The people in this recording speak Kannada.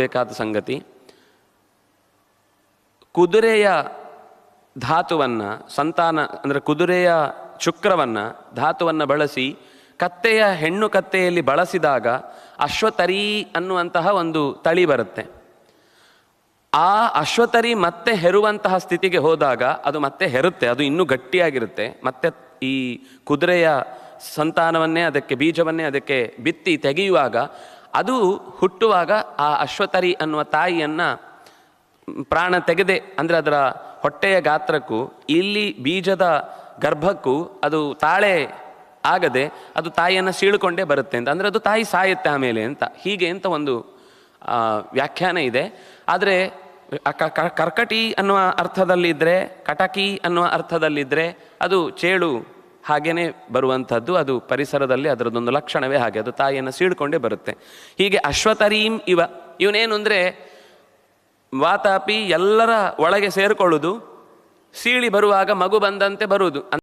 ಬೇಕಾದ ಸಂಗತಿ. ಕುದುರೆಯ ಧಾತುವನ್ನು ಸಂತಾನ, ಅಂದರೆ ಕುದುರೆಯ ಶುಕ್ರವನ್ನು ಧಾತುವನ್ನು ಬಳಸಿ, ಕತ್ತೆಯ ಹೆಣ್ಣು ಕತ್ತೆಯಲ್ಲಿ ಬಳಸಿದಾಗ ಅಶ್ವತರಿ ಅನ್ನುವಂತಹ ಒಂದು ತಳಿ ಬರುತ್ತೆ. ಆ ಅಶ್ವತರಿ ಮತ್ತೆ ಹೆರುವಂತಹ ಸ್ಥಿತಿಗೆ ಹೋದಾಗ ಅದು ಮತ್ತೆ ಹೆರುತ್ತೆ, ಅದು ಇನ್ನೂ ಗಟ್ಟಿಯಾಗಿರುತ್ತೆ. ಮತ್ತೆ ಈ ಕುದುರೆಯ ಸಂತಾನವನ್ನೇ, ಅದಕ್ಕೆ ಬೀಜವನ್ನೇ ಅದಕ್ಕೆ ಬಿತ್ತಿ ತೆಗೆಯುವಾಗ ಅದು ಹುಟ್ಟುವಾಗ ಆ ಅಶ್ವತರಿ ಅನ್ನುವ ತಾಯಿಯನ್ನ ಪ್ರಾಣ ತೆಗೆದೆ, ಅಂದರೆ ಅದರ ಹೊಟ್ಟೆಯ ಗಾತ್ರಕ್ಕೂ, ಇಲ್ಲಿ ಬೀಜದ ಗರ್ಭಕ್ಕೂ ಅದು ತಾಳೆ ಆಗದೆ ಅದು ತಾಯಿಯನ್ನು ಸೀಳ್ಕೊಂಡೇ ಬರುತ್ತೆ ಅಂತ. ಅಂದರೆ ಅದು ತಾಯಿ ಸಾಯುತ್ತೆ ಆಮೇಲೆ ಅಂತ. ಹೀಗೆ ಅಂತ ಒಂದು ವ್ಯಾಖ್ಯಾನ ಇದೆ. ಆದರೆ ಕರ್ಕಟಿ ಅನ್ನುವ ಅರ್ಥದಲ್ಲಿದ್ದರೆ ಕಟಕಿ ಅನ್ನುವ ಅರ್ಥದಲ್ಲಿದ್ದರೆ ಅದು ಚೇಳು ಹಾಗೇನೆ ಬರುವಂಥದ್ದು, ಅದು ಪರಿಸರದಲ್ಲಿ ಅದರದೊಂದು ಲಕ್ಷಣವೇ ಹಾಗೆ, ಅದು ತಾಯಿಯನ್ನು ಸೀಳ್ಕೊಂಡೇ ಬರುತ್ತೆ. ಹೀಗೆ ಅಶ್ವತರೀಂ ಇವ, ಇವನೇನು ಅಂದರೆ, ವಾತಾಪಿ ಎಲ್ಲರ ಒಳಗೆ ಸೇರಿಕೊಳ್ಳುವುದು ಸೀಳಿ ಬರುವಾಗ ಮಗು ಬಂದಂತೆ ಬರುವುದು.